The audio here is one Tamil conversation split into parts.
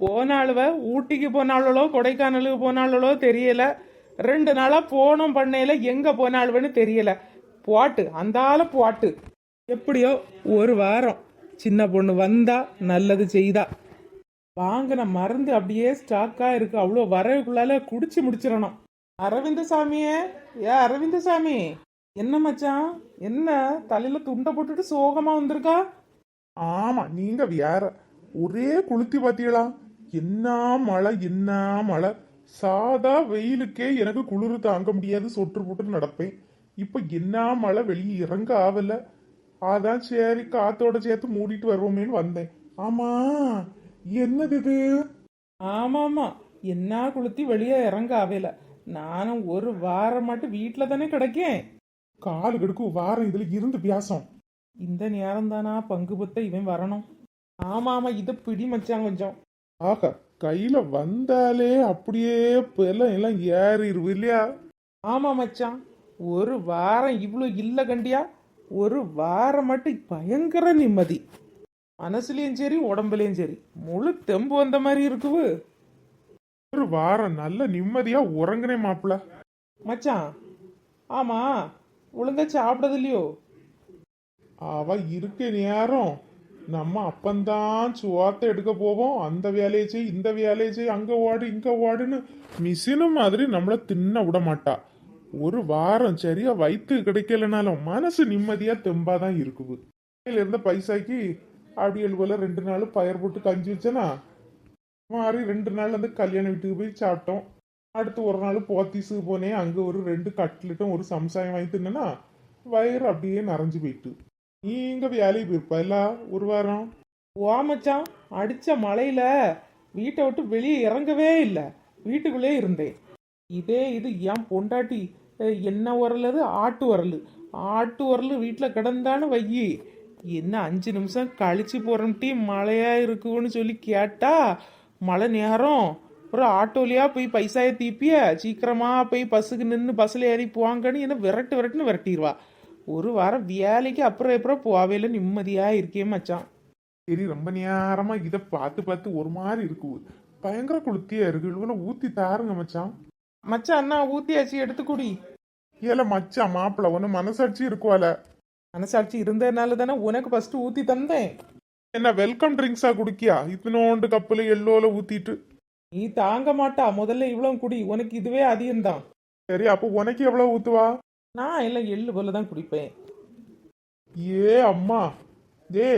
போனாளுவ ஊட்டிக்கு போனாளோ கொடைக்கானலுக்கு போனாளோ தெரியல. ரெண்டு நாளாக போனோம் பண்ணையில் எங்கே போனாளுவன்னு தெரியல. போட்டு அந்தால போட்டு. எப்படியோ ஒரு வாரம் சின்ன பொண்ணு வந்தா நல்லது செய்தா. வாங்கின மருந்து அப்படியே ஸ்டாக்காக இருக்கு. அவ்வளோ வரவுக்குள்ளால குடிச்சு முடிச்சிடணும். அரவிந்த சாமியே ஏ அரவிந்த சாமி. என்ன மச்சான்? என்ன தலையில துண்டை போட்டுட்டு சோகமா வந்திருக்கா? ஆமா நீங்க வேற. ஒரே குளுத்தி பாத்தீங்களா என்ன மழை என்ன மழை. சாதா வெயிலுக்கே எனக்கு குளிர் தாங்க முடியாது சொட்டு போட்டு நடப்பேன். இப்ப என்ன மழை வெளியே இறங்க ஆவல. அதான் சரி காத்தோட சேர்த்து மூடிட்டு வருவோமேன்னு வந்தேன். ஆமா என்னது இது? ஆமா ஆமா என்ன குளுத்தி வெளியே இறங்க ஆவேல. நானும் ஒரு வாரம் மட்டும் வீட்டில் தானே கிடைக்கேன். காலு கெடுக்கு வாரம் இதுல இருந்து பியாசம். இந்த நேரம் தானா பங்கு பத்த இவன் வரணும்? ஆமா ஆமா இதை பிடி மச்சான் கொஞ்சம். ஆக கையில வந்தாலே அப்படியே எல்லாம் எல்லாம் ஏறிடுவு இல்லையா? ஆமா மச்சான். ஒரு வாரம் இவ்வளோ இல்லை கண்டியா? ஒரு வாரம் மட்டும் பயங்கர நிம்மதி. மனசுலயும் சரி உடம்புலயும் சரி. முழு தெம்பு வந்த மாதிரி இருக்குது ஒரு வாரம் நல்ல நிம்மதியா உறங்குனே மாப்பிள்ள மச்சான் ஆமா ஒழுங்கா சாப்பிட்டது இல்லையோ? அவ இருக்க நேரம் நம்ம அப்பந்தான் சுவார்த்தை எடுக்க போவோம். அந்த வேலையை செய் இந்த வேலையை செய் அங்கே ஓடு இங்கே ஓடுன்னு மிஷினு மாதிரி நம்மளை தின்ன விட மாட்டா. ஒரு வாரம் சரியா வயிற்று கிடைக்கலனாலும் மனசு நிம்மதியாக தெம்பாக தான் இருக்குது. கையில் இருந்த பைசாக்கு அப்படியே போல ரெண்டு நாள் பயிர் போட்டு கஞ்சி வச்சனா? மாதிரி ரெண்டு நாள் அந்த கல்யாண வீட்டுக்கு போய் சாப்பிட்டோம். அடுத்து ஒரு நாள் போத்தீஸுக்கு போனேன். அங்கே ஒரு ரெண்டு கட்லெட்டும் ஒரு சம்சாயம் வாங்கி தின்னா வயிறு அப்படியே நிறைஞ்சு போயிட்டு. நீங்க வேலைக்கு போயிருப்பா இல்ல? ஒரு வாரம். ஓமச்சான் அடித்த அடிச்ச மழையில வீட்டை விட்டு வெளியே இறங்கவே இல்லை. வீட்டுக்குள்ளே இருந்தேன். இதே இது என் பொண்டாட்டி என்ன உரல் அது? ஆட்டு உரல். ஆட்டு உரல் வீட்டில் கிடந்தான்னு வையி. என்ன அஞ்சு நிமிஷம் கழிச்சு போகிறோம்ட்டி மழையா இருக்குன்னு சொல்லி கேட்டா மழை நேரம். ஒரு ஆட்டோலையா போய் பைசாயை தீப்பிய? சீக்கிரமா போய் பஸ்ஸுக்கு நின்று பஸ்ஸில் ஏறி போவாங்கன்னு என்ன விரட்டு விரட்டுன்னு விரட்டிடுவா ஒரு வாரம் வேலைக்கு அப்புறம் அப்புறம் போவேல நிம்மதியாக இருக்கே மச்சான். சரி ரொம்ப நேரமா இதை பார்த்து பார்த்து ஒரு மாதிரி இருக்கு. பயங்கர குளுத்தியா இருக்கு. இவ்வளோ ஊத்தி தாருங்க மச்சான். மச்சான் அண்ணா ஊத்தியாச்சு எடுத்து குடி. ஏல மச்சான் மாப்பிள்ள ஒன்று மனசாட்சி இருக்குவால. மனசாட்சி இருந்ததுனால தானே உனக்கு ஃபர்ஸ்ட் ஊத்தி தந்தேன். என்ன வெல்கம் ட்ரிங்க்ஸா குடிக்கியா? இத்தனோண்டு கப்பில் எல்லோல ஊத்திட்டு. நீ தாங்க மாட்டா. முதல்ல இவ்வளவு குடி. உனக்கு இதுவே அதிகம்தான். சரி அப்போ உனக்கு எவ்வளவு ஊத்துவா? நான் எல்லாம் எள்ளு போல தான் குடிப்பேன். ஏ அம்மா. டே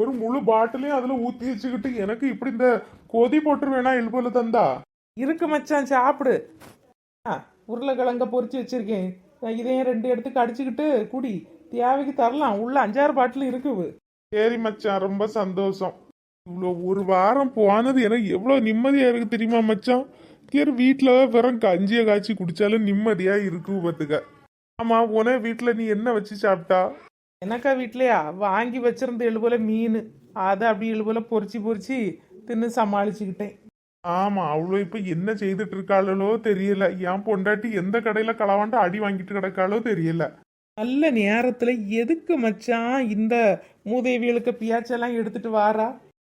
ஒரு முழு பாட்டிலையும் அதுல ஊத்தி வச்சுக்கிட்டு எனக்கு இப்படி இந்த கொதி போட்டு வேணா எல்போல தந்தா? இருக்கு மச்சான் சாப்பிடு. ஆ உருளைக்கிழங்க பொரிச்சு வச்சிருக்கேன். இதையும் ரெண்டு எடுத்து கடிச்சுக்கிட்டு குடி. தேவைக்கு தரலாம். உள்ள அஞ்சாறு பாட்டில் இருக்குது. சரி மச்சான் ரொம்ப சந்தோஷம். இவ்வளோ ஒரு வாரம் போனது எனக்கு எவ்வளோ நிம்மதியா இருக்கு தெரியுமா மச்சான்? சரி வீட்டில் வெறும் கஞ்சியை காய்ச்சி குடிச்சாலும் நிம்மதியா இருக்கு பார்த்துக்க. ஆமா உன வீட்டில் நீ என்ன வச்சு சாப்பிட்டா? எனக்கா வீட்லயா? வாங்கி வச்சிருந்த எள்ளு போல மீன். அதை அப்படி எள்ளு போல பொரிச்சு பொரிச்சு தின்னு சமாளிச்சுக்கிட்டேன். ஆமா அவ்வளோ இப்போ என்ன செய்துட்டு இருக்காளோ தெரியல. என் பொண்டாட்டி எந்த கடையில களவாண்டு அடி வாங்கிட்டு கிடக்காளோ தெரியல. நல்ல நேரத்துல எதுக்கு மச்சான் இந்த மூதேவிகளுக்கு பியாச்செல்லாம் எடுத்துட்டு வாரா?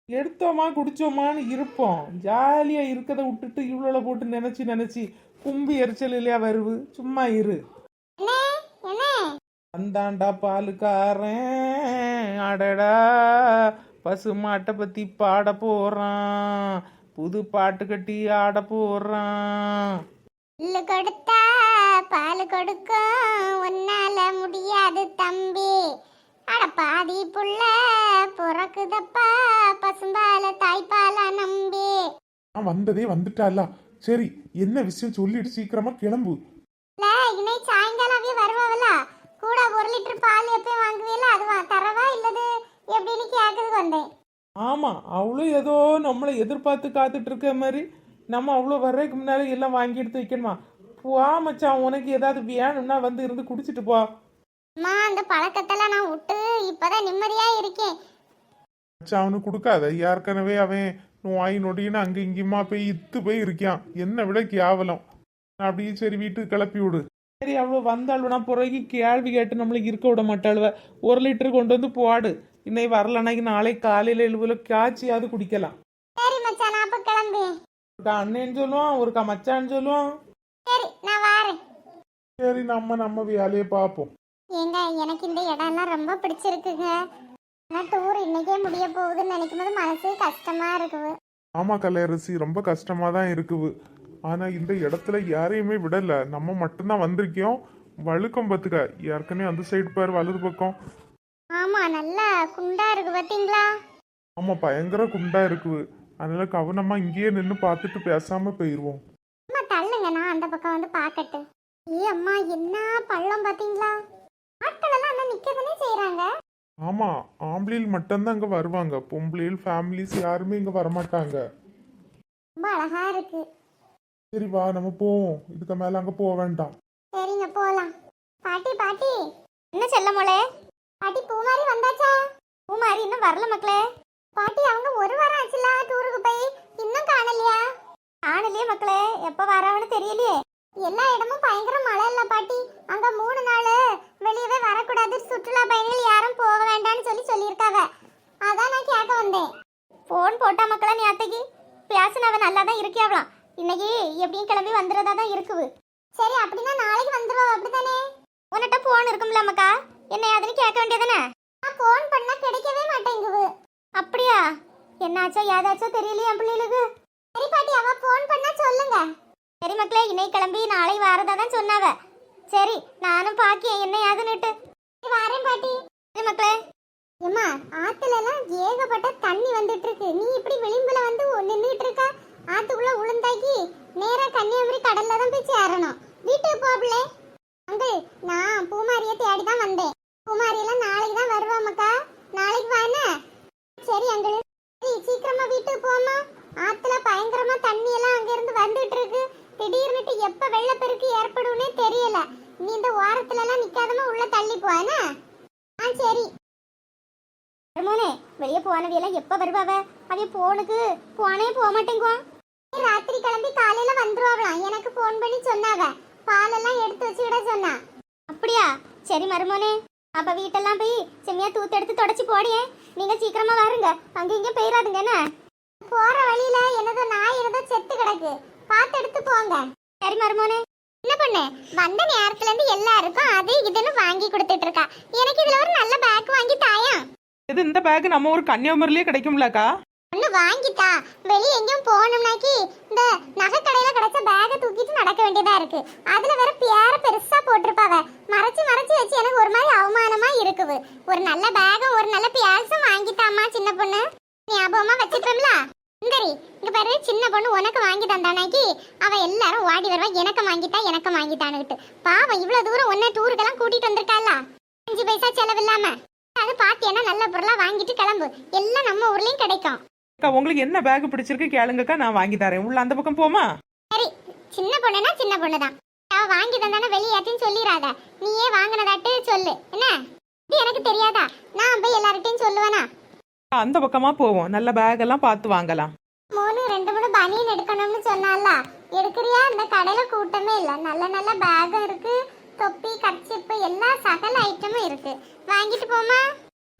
எடுத்தோமா குடிச்சோமான்னு இருப்போம். ஜாலியா இருக்கதை விட்டுட்டு இவ்வளோ போட்டு நினைச்சு நினைச்சு கும்பி எரிச்சல் இல்லையா வருவு? சும்மா இரு. அந்தாண்டா பாலுக்காரன். அடடா. பசு மாட்டை பத்தி பாட போறான். புது பாட்டு கட்டி ஆட போறான். புல்லு கொடுத்தா பால் கொடுக்கும். உன்னால முடியாது தம்பி. அட பாதி புள்ள பிறக்குதப்பா. பசும்பால தாய்ப்பாலா நம்பி. நான் வந்ததே வந்துட்டாளா? சரி என்ன விஷயம் சொல்லிட்டு சீக்கிரமா கிளம்பு. இல்ல இன்னைக்கு சாயங்காலமே வருவாவல கூட ஒரு லிட்டர் பால் எப்பயும் வாங்குவீல அதுவா தரவா இல்லது? எப்படின்னு கேட்கறதுக்கு வந்தேன். ஆமா அவ்வளோ ஏதோ நம்மளை எதிர்பார்த்து காத்துட்டு இருக்க மாதிரி நம்ம அவ்வளோ வர்றதுக்கு முன்னால எல்லாம் வாங்கி எடுத்து வைக்கணுமா? வா மச்சான் உனக்கு ஏதாவது வேணும்னா வந்து இருந்து குடிச்சிட்டு போ. அம்மா அந்த பழக்கத்தெல்லாம் நான் விட்டு இப்பதான் நிம்மதியா இருக்கேன். மச்சான் அவனுக்கு கொடுக்காத. ஏற்கனவே அவன் நோய் நொடின்னு அங்க இங்கேயுமா போய் இத்து போய் இருக்கான் என்னை விட கேவலம். அப்படியே சரி வீட்டுக்கு கிளப்பி விடு. சரி அவ்வளோ வந்தாள்வனா பிறகு கேள்வி கேட்டு நம்மளுக்கு இருக்க விட மாட்டாளுவ. ஒரு லிட்டர் கொண்டு வந்து போடு. இன்னைக்கு வரலனாக்கி நாளை காலையில் எழுபதுல காய்ச்சியாவது குடிக்கலாம். சரி மச்சான் நான் அப்ப கிளம்பு. ஒருக்கா அண்ணன் சொல்லுவான் ஒருக்கா மச்சான்னு சொல்லுவான். சரி நான் வாரேன். சரி நம்ம நம்ம வேலையை பார்ப்போம். ஏங்க எனக்கு இந்த இடம்லாம் ரொம்ப பிடிச்சிருக்குங்க. ஆனா டூர் இன்னைக்கே முடிய போகுதுன்னு நினைக்கும் போது மனசே கஷ்டமா இருக்குது. ஆமா கலையரசி ரொம்ப கஷ்டமா தான் இருக்குது. ஆனா இந்த இடத்துல யாரையுமே விடல. நம்ம மட்டும்தான் வந்திருக்கோம். வழுக்கம் பார்த்துக்க. ஏற்கனவே அந்த சைடு பாரு வலது பக்கம். ஆமா நல்லா குண்டா இருக்கு பாத்தீங்களா ஆமா பயங்கர குண்டா இருக்குது அதனால கவனமா இங்கேயே நின்று பார்த்துட்டு பேசாம போயிடுவோம் அம்மா தள்ளுங்க. நான் அந்த பக்கம் வந்து பார்க்கட்டு. ஏ அம்மா என்ன பள்ளம் பாத்தீங்களா ஆட்கள் எல்லாம் அண்ணா நிக்கதானே செய்யறாங்க ஆமா ஆம்பளையில் மட்டும்தான் அங்க வருவாங்க. பொம்பளையில் ஃபேமிலிஸ் யாருமே இங்க வரமாட்டாங்க. ரொம்ப அழகா இருக்கு. சரி வா நம்ம போவோம். இதுக்கு மேல அங்க போக வேண்டாம். சரிங்க போலாம். பாட்டி பாட்டி. என்ன செல்ல மோளே? பாட்டி பூமாரி வந்தாச்சா? பூமாரி இன்னும் வரல மக்களே. பாட்டி அவங்க ஒரு வாரம் ஆச்சுல டூருக்கு போய். இன்னும் காணலையா? காணலையே மக்களே. எப்ப வராவன்னு தெரியலையே. எல்லா இடமும் பயங்கர மழை இல்ல பாட்டி. அங்க மூணு நாள் வெளியவே வரக்கூடாது. சுற்றுலா பயணிகள் யாரும் போக வேண்டாம்னு சொல்லி சொல்லியிருக்காங்க அதான் நான் கேட்க வந்தேன். ஃபோன் போட்டா மக்களே நீ அத்தைக்கு பேசினவன் நல்லா தான் இருக்கியாவலாம் இன்னைக்கு எப்படியும் கிளம்பி வந்துடுறதா தான் இருக்குது. சரி அப்படின்னா நாளைக்கு வந்துடுவோம் அப்படிதானே உன்கிட்ட போன் இருக்கும்ல மக்கா என்ன அதுன்னு கேட்க வேண்டியதானே நான் போன் பண்ணா கிடைக்கவே மாட்டேங்குது. அப்படியா? என்னாச்சோ ஏதாச்சோ தெரியலையே என் பிள்ளைகளுக்கு. சரி பாட்டி அவ போன் பண்ணா சொல்லுங்க. சரி மக்களே இன்னைக்கு கிளம்பி நாளை வாரதா தான் சொன்னாவ. சரி நானும் பாக்கியேன் என்ன ஏதுன்னுட்டு வாரேன் பாட்டி. சரி மக்களே. ஏம்மா ஆத்துல எல்லாம் ஏகப்பட்ட தண்ணி வந்துட்டு இருக்கு நீ இப்படி விளிம்புல வந்து நின்றுட்டு இருக்க? ஆத்துக்குள்ள உளுந்தாக்கி நேரா கன்னியாகுமரி கடல்ல தான் போய் சேரணும். வீட்டுக்கு போகலே அங்கிள் நான் பூமாரியை தேடி தான் வந்தேன். பூமாரியெல்லாம் நாளைக்கு தான் வருவாமக்கா. நாளைக்கு வானே சரி அங்கிள் சீக்கிரமா வீட்டுக்கு போமா ஆத்துல பயங்கரமா தண்ணி எல்லாம் அங்க இருந்து வந்துட்டு இருக்கு திடீர்னுட்டு எப்ப வெள்ளப்பெருக்கு ஏற்படும்னே தெரியல. நீ இந்த ஓரத்துல எல்லாம் நிக்காதமா உள்ள தள்ளி போன ஆ சரி. வெளியே போனவியெல்லாம் எப்ப வருவாவ? அவைய போனுக்கு போனே போக மாட்டேங்குவான். ராத்திரி கிளம்பி காலையில வந்துருவாங்களாம். எனக்கு ஃபோன் பண்ணி சொன்னாவ பாலெல்லாம் எடுத்து வச்சுக்கிட சொன்னா அப்படியா? சரி மருமோனே அப்ப வீட்டெல்லாம் போய் செம்மியா தூத்து எடுத்து தொடச்சி போடியே. நீங்க சீக்கிரமா வாருங்க. அங்க இங்க போயிடாதுங்க என்ன? போற வழியில என்னதோ நாய் என்னதோ செத்து கிடக்கு. பார்த்து எடுத்து போங்க. சரி மருமோனே. என்ன பண்ணு? வந்த நேரத்துல இருந்து எல்லாருக்கும் அது இதுன்னு வாங்கி கொடுத்துட்டு இருக்கா. எனக்கு இதுல ஒரு நல்ல பேக் வாங்கி தாயா இது இந்த பேக் நம்ம ஒரு கன்னியாகுமரியிலே கிடைக்கும்லக்கா. ஒண்ணு வாங்கிட்டா. வெளிய எங்கேயும் போகணும்னாக்கி இந்த நகை கடையில கிடைச்ச பேக தூக்கிட்டு நடக்க வேண்டியதா இருக்கு. அதுல வேற பேர பெருசா போட்டிருப்பாவ. மறைச்சு மறைச்சு வச்சு எனக்கு ஒரு மாதிரி அவமானமா இருக்குது. ஒரு நல்ல பேகும் ஒரு நல்ல பியாசும் வாங்கிட்டாமா சின்ன பொண்ணு. ஞாபகமா வச்சுட்டோம்ல சுந்தரி இங்க பாரு சின்ன பொண்ணு உனக்கு வாங்கி தந்தானாக்கி அவ எல்லாரும் ஓடி வருவா எனக்கு வாங்கிட்டா எனக்கு வாங்கிட்டான்னுட்டு பாவம் இவ்வளவு தூரம் உன்னை டூருக்கெல்லாம் கூட்டிட்டு வந்திருக்கால அஞ்சு பைசா செலவில்லாம. அது பாத்தியன்னா நல்ல பொருளா வாங்கிட்டு கிளம்பு. எல்லாம் நம்ம ஊர்லயும் கிடைக்கும். அக்கா உங்களுக்கு என்ன பேக் பிடிச்சிருக்கு கேளுங்கக்கா நான் வாங்கி தரேன். உள்ள அந்த பக்கம் போமா? சரி சின்ன பொண்ணுனா சின்ன பொண்ணுதான். அவ வாங்கி தந்தானே வெளியாட்டின்னு சொல்லிடாத நீயே வாங்கினதாட்டு சொல்லு. என்ன? இது எனக்கு தெரியாதா? நான் போய் எல்லார்கிட்டையும் சொல்லுவேனா? அந்த பக்கமா போவோம். நல்ல பேக் எல்லாம் பார்த்து வாங்கலாம். மூணு ரெண்டு மூணு பனியன் எடுக்கணும்னு சொன்னால எடுக்கிறியா? இந்த கடையில கூட்டமே இல்ல. நல்ல நல்ல பேகும் இருக்கு. தொப்பி கர்ச்சிப்பு எல்லா சகல ஐட்டமும் இருக்கு. வாங்கிட்டு போமா?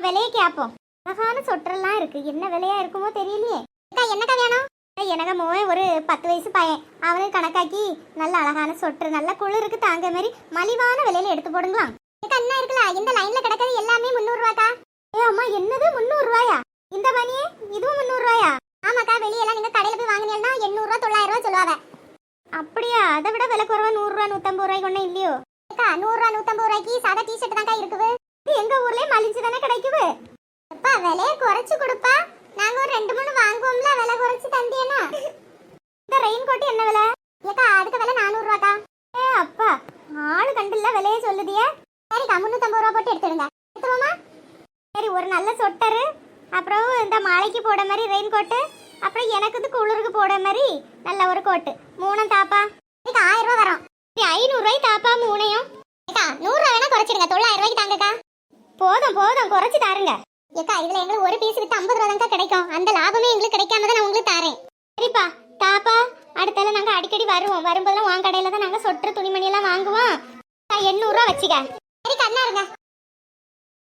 விலையை கேப்போம். அழகான சொட்டரெல்லாம் இருக்கு. என்ன விலையா இருக்குமோ தெரியலையே. அக்கா என்னக்கா வேணும்? எனக்கு மோன் ஒரு பத்து வயசு பையன். அவனுக்கு கணக்காக்கி நல்ல அழகான சொட்டர் நல்ல குளிருக்கு தாங்க மாதிரி மலிவான விலையில எடுத்து போடுங்களா அக்கா என்ன இருக்குல்ல? இந்த லைன்ல கிடக்கிறது எல்லாமே முந்நூறு ரூபாக்கா ஏ அம்மா என்னது முந்நூறு ரூபாயா இந்த பனியே இதுவும் முந்நூறு ரூபாயா ஆமாக்கா வெளியெல்லாம் நீங்க கடையில போய் வாங்கினீங்கன்னா எண்ணூறு ரூபா தொள்ளாயிரம் ரூபா சொல்லுவாங்க. அப்படியா? அதை விட விலை குறைவா நூறு ரூபா நூத்தம்பது ரூபாய்க்கு ஒன்றும் இல்லையோ? அக்கா நூறு ரூபா நூத்தம்பது ரூபாய்க்கு சாதா டிஷர்ட் தான்க்கா இருக்குது. எங்க ஊர்லயே மலிஞ்சு தானே கிடைக்குது? விலையை குறைச்சு கொடுப்பா. நாங்க ஒரு ரெண்டு மூணு வாங்குவோம்ல விலை குறைச்சு தந்தியனா இந்த ரெயின் கோட் என்ன விலை? ஏக்கா அதுக்கு விலை நானூறு ரூபாக்கா ஏ அப்பா ஆளு கண்டுல விலையே சொல்லுதியே. சரிக்கா முந்நூத்தம்பது ரூபா போட்டு எடுத்துடுங்க. எடுத்துருவோமா சரி ஒரு நல்ல சொட்டரு அப்புறம் இந்த மாலைக்கு போட மாதிரி ரெயின் கோட்டு அப்புறம் எனக்கு வந்து குளிருக்கு போட மாதிரி நல்ல ஒரு கோட்டு மூணும் தாப்பா. இதுக்கு ஆயிரம் ரூபாய் வரும். சரி ஐநூறு தாப்பா மூணையும். ஏக்கா நூறுரூவா வேணா குறைச்சிடுங்க. தொள்ளாயிரம் ரூபாய்க்கு தாங்கக்கா. போதும் போதும் குறைச்சி தாருங்க. ஏக்கா இதுல எங்களுக்கு ஒரு பீஸ் வித்து ஐம்பது ரூபா தான் கிடைக்கும். அந்த லாபமே எங்களுக்கு கிடைக்காம தான் நான் உங்களுக்கு தரேன். சரிப்பா தாப்பா அடுத்தால நாங்க அடிக்கடி வருவோம். வரும்போதெல்லாம் உன் கடையில தான் நாங்க சொட்டு துணிமணி எல்லாம் வாங்குவோம் எண்ணூறு ரூபா வச்சுக்க. சரி கண்ணா இருங்க.